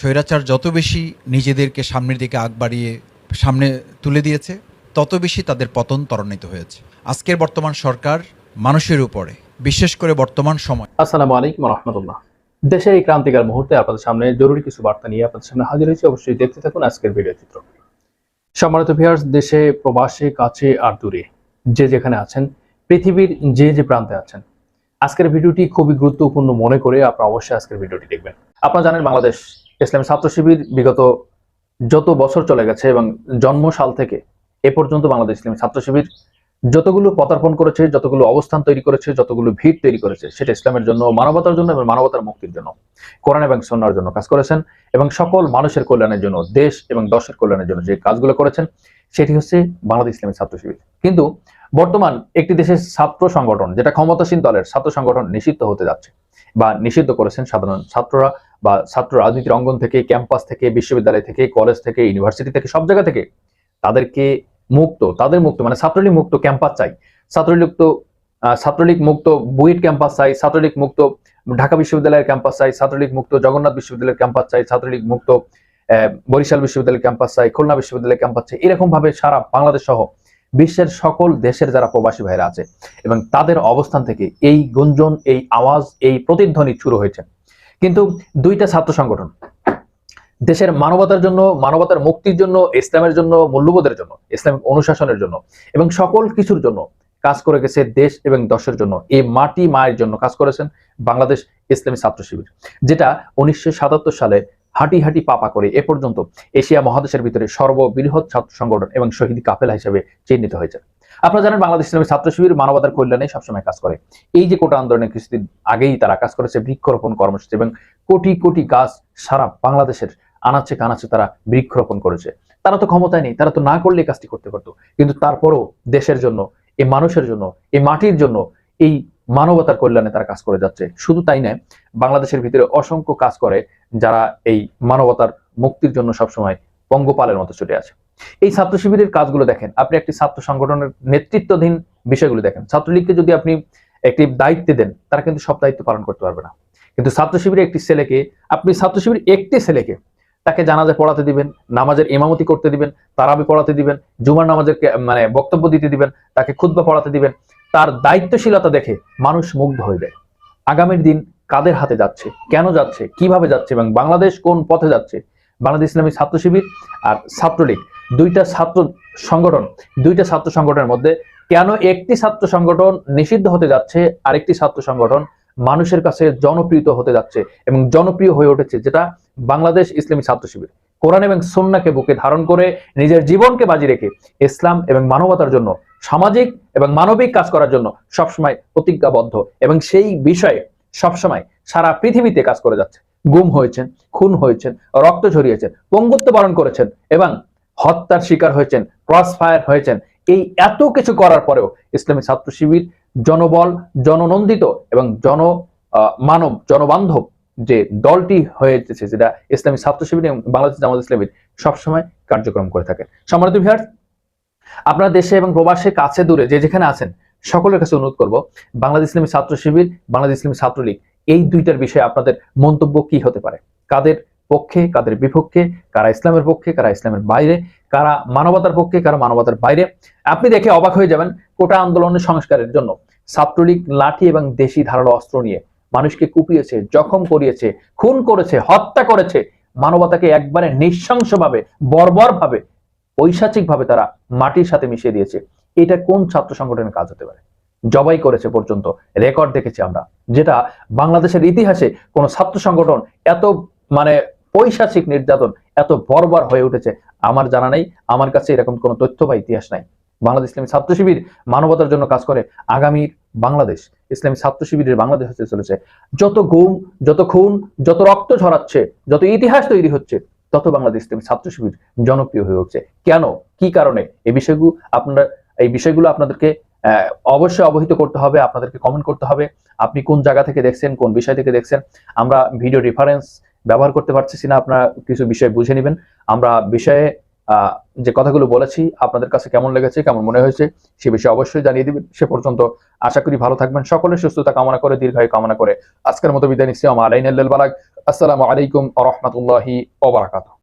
স্বৈরাচার যত বেশি নিজেদেরকে সামনের দিকে আগ বাড়িয়ে সামনে তুলে দিয়েছে, তত বেশি তাদের পতন ত্বরান্বিত হয়েছে। আজকের বর্তমান সরকার মানুষের উপরে, বিশেষ করে বর্তমান সময়। আসসালামু আলাইকুম রহমতুল্লাহ। দেশের এই ক্রান্তিকার মুহূর্তে আপনাদের সামনে জরুরি কিছু বার্তা নিয়ে আপনাদের সামনে হাজির হয়েছে। অবশ্যই দেখতে থাকুন আজকের ভিডিও চিত্র। সম্মানিত ভিউয়ার্স দেশে প্রবাসে, কাছে আর দূরে যে যেখানে আছেন, পৃথিবীর যে যে প্রান্তে আছেন, আজকের ভিডিওটি খুবই গুরুত্বপূর্ণ মনে করে আপনারা অবশ্যই আজকের ভিডিওটি দেখবেন। আপনারা জানেন বাংলাদেশ ইসলামী ছাত্র শিবির বিগত যত বছর চলে গেছে এবং জন্ম সাল থেকে এ পর্যন্ত বাংলাদেশ ইসলামী ছাত্র শিবির যতগুলো পদার্পণ করেছে, যতগুলো অবস্থান তৈরি করেছে, যতগুলো ভিড় তৈরি করেছে, সেটা ইসলামের জন্য মানবতার জন্য এবং মানবতার মুক্তির জন্য, কোরআন এবং সন্ন্যার জন্য কাজ করেছেন এবং সকল মানুষের কল্যাণের জন্য, দেশ এবং দশের কল্যাণের জন্য যে কাজগুলো করেছেন, সেটি হচ্ছে বাংলাদেশ ইসলামী ছাত্র শিবির। কিন্তু বর্তমান একটি দেশের ছাত্র সংগঠন, যেটা ক্ষমতাসীন দলের ছাত্র সংগঠন নিষিদ্ধ হতে যাচ্ছে বা নিষিদ্ধ করেছেন সাধারণ ছাত্ররা বা ছাত্র রাজনীতির অঙ্গন থেকে, ক্যাম্পাস থেকে, বিশ্ববিদ্যালয় থেকে, কলেজ থেকে, ইউনিভার্সিটি থেকে, সব জায়গা থেকে তাদেরকে মুক্ত, তাদের মুক্ত মানে ছাত্রলীগ মুক্ত ক্যাম্পাস চাই। ছাত্রলীগ তো ছাত্রলীগ মুক্ত বুয়েট ক্যাম্পাস চাই, ছাত্রলীগ মুক্ত ঢাকা বিশ্ববিদ্যালয়ের ক্যাম্পাস চাই, ছাত্রলীগ মুক্ত জগন্নাথ বিশ্ববিদ্যালয়ের ক্যাম্পাস চাই, ছাত্রলীগ মুক্ত বরিশাল বিশ্ববিদ্যালয়ের ক্যাম্পাস চাই, খুলনা বিশ্ববিদ্যালয়ের ক্যাম্পাস চাই এরকম ভাবে সারা বাংলাদেশ সহ বিশ্বের সকল দেশের যারা প্রবাসী ভাইরা আছে এবং তাদের অবস্থান থেকে এই গুঞ্জন, এই আওয়াজ, এই প্রতিধ্বনি শুরু হয়েছে। কিন্তু দুইটা ছাত্র সংগঠন, দেশের মানবতার জন্য, মানবতার মুক্তির জন্য, ইসলামের জন্য, মূল্যবোধের জন্য, ইসলামিক অনুশাসনের জন্য এবং সকল কিছুর জন্য কাজ করে গেছে দেশ এবং দশের জন্য। এই মাটি মায়ের জন্য কাজ করেছেন বাংলাদেশ ইসলামী ছাত্র শিবির, যেটা উনিশশো সাতাত্তর সালে হাঁটি হাঁটি পাপা করে এ পর্যন্ত এশিয়া মহাদেশের ভিতরে সর্ববৃহৎ ছাত্র সংগঠন এবং শহীদ কাফেলা হিসেবে চিহ্নিত হয়েছে। আপনারা জানেন বাংলাদেশ ইসলামী ছাত্র শিবির মানবতার কল্যাণে সবসময় কাজ করে। এই যে কোটা আন্দোলনের কিছুদিন আগেই তারা কাজ করেছে, বৃক্ষরোপণ কর্মসূচি এবং কোটি কোটি গাছ সারা বাংলাদেশের আনাচে কানাচে তারা বৃক্ষরোপণ করেছে। তারা তো ক্ষমতায় নেই, তারা তো না করলে কাজটি করতে পারতো। কিন্তু তারপরও দেশের জন্য এই মানুষের জন্য এই মাটির জন্য এই মানবতার কল্যাণে তারা কাজ করে যাচ্ছে। শুধু তাই নয়, বাংলাদেশের ভিতরে অসংখ্য কাজ করে যারা এই মানবতার মুক্তির জন্য সবসময় পঙ্গপালের মতো ছুটে আছে। এই ছাত্র শিবিরের কাজগুলো দেখেন। আপনি একটি ছাত্র সংগঠনের নেতৃত্বাধীন বিষয়গুলো দেখেন। ছাত্রলীগকে যদি আপনি একটি দায়িত্ব দেন, তারা কিন্তু সব দায়িত্ব পালন করতে পারবে না। কিন্তু ছাত্র শিবিরের একটি ছেলেকে, আপনি ছাত্র শিবির একটি ছেলেকে তাকে জানাজে পড়াতে দিবেন, নামাজের ইমামতি করতে দিবেন, তারাবি পড়াতে দিবেন, জুমার নামাজের মানে বক্তব্য দিতে দিবেন, তাকে খুতবা পড়াতে দিবেন, তার দায়িত্বশীলতা দেখে মানুষ মুগ্ধ হয়ে যায়। আগামীর দিন কাদের হাতে যাচ্ছে, কেন যাচ্ছে, কীভাবে যাচ্ছে এবং বাংলাদেশ কোন পথে যাচ্ছে বাংলাদেশ ইসলামী ছাত্র শিবির আর ছাত্রলীগ, দুইটা ছাত্র সংগঠন, দুইটা ছাত্র সংগঠনের মধ্যে কেন একটি ছাত্র সংগঠন নিষিদ্ধ হতে যাচ্ছে, আরেকটি ছাত্র সংগঠন মানুষের কাছে জনপ্রিয় হতে যাচ্ছে এবং জনপ্রিয় হয়ে উঠেছে, যেটা বাংলাদেশ ইসলামী ছাত্র শিবির। কোরআন এবং সন্নাকে বুকে ধারণ করে নিজের জীবনকে বাজি রেখে ইসলাম এবং মানবতার জন্য, সামাজিক এবং মানবিক কাজ করার জন্য সবসময় প্রতিজ্ঞাবদ্ধ এবং সেই বিষয়ে সবসময় সারা পৃথিবীতে কাজ করে যাচ্ছে। গুম হয়েছেন, খুন হয়েছেন, রক্ত ঝরিয়েছেন, পঙ্গুত্ব বরণ করেছেন এবং হত্যার শিকার হয়েছেন ক্রস ফায়ার হয়েছেন। এই এত কিছু করার পরেও ইসলামী ছাত্র শিবির জনবল, জননন্দিত এবং জন মানব, জনবান্ধব যে দলটি হয়েছে যেটা ইসলামী ছাত্র শিবির এবং বাংলাদেশ জামাত ইসলামীর সবসময় কার্যক্রম করে থাকে। সম্মানিত ভিহার আপনার দেশে এবং প্রবাসে কাছে দূরে যে যেখানে আছেন, সকলের কাছে অনুরোধ করব, বাংলাদেশ ইসলামী ছাত্র শিবির, বাংলাদেশ ইসলামী ছাত্রলীগ এই দুইটার বিষয়ে আপনাদের মন্তব্য কি হতে পারে? কাদের পক্ষে, কাদের বিপক্ষে, কারা ইসলামের পক্ষে, কারা ইসলামের বাইরে, কারা মানবতার পক্ষে, কারা মানবতার বাইরে? আপনি দেখে অবাক হয়ে যাবেন কোটা আন্দোলনের সংস্কারের জন্য। ছাত্রলীগ লাঠি এবং দেশি ধারালো অস্ত্র নিয়ে মানুষকে কুপিয়েছে, জখম করিয়েছে, খুন করেছে, হত্যা করেছে। মানবতাকে একবারে নৃশংসভাবে, বর্বরভাবে, ঐশাচিকভাবে তারা মাটির সাথে মিশিয়ে দিয়েছে। এটা কোন ছাত্র সংগঠনের কাজ হতে পারে? জবাই করেছে পর্যন্ত রেকর্ড দেখেছি আমরা, যেটা বাংলাদেশের ইতিহাসে কোন ছাত্র সংগঠন এত মানে পৈশাচিক নির্যাতন এত বর্বর হয়ে উঠেছে, আমার জানা নেই, আমার কাছে এরকম কোনো তথ্য বা ইতিহাস নাই। বাংলাদেশ ইসলামী ছাত্র শিবির মানবতার জন্য কাজ করে, আগামীর বাংলাদেশ ইসলামী ছাত্র শিবিরের বাংলাদেশ হতে চলেছে। যত গুম, যত খুন, যত রক্ত ঝরাচ্ছে, যত ইতিহাস তৈরি হচ্ছে, তত বাংলাদেশ ইসলামী ছাত্র শিবির জনপ্রিয় হয়ে উঠছে। কেন? কি কারণে? এই বিষয়গুলো আপনারা এই বিষয়গুলো আপনাদেরকে অবশ্যই অবহিত করতে হবে, আপনাদেরকে কমেন্ট করতে হবে, আপনি কোন জায়গা থেকে দেখছেন, কোন বিষয় থেকে দেখছেন, আমরা ভিডিও রেফারেন্স ব্যবহার করতে পারছি না আপনারা কিছু বিষয় বুঝে নেবেন। আমরা বিষয়ে যে কথাগুলো বলেছি, আপনাদের কাছে কেমন লেগেছে, কেমন মনে হয়েছে, সে বিষয়ে অবশ্যই জানিয়ে দিবেন। সে পর্যন্ত আশা করি ভালো থাকবেন। সকলের সুস্থতা কামনা করে, দীর্ঘায়ু কামনা করে। আজকের মতো বিদায় নিচ্ছি আমার আলাইন বালাগ আসসালামু আলাইকুম রহমতুল্লাহি ওবরাকাত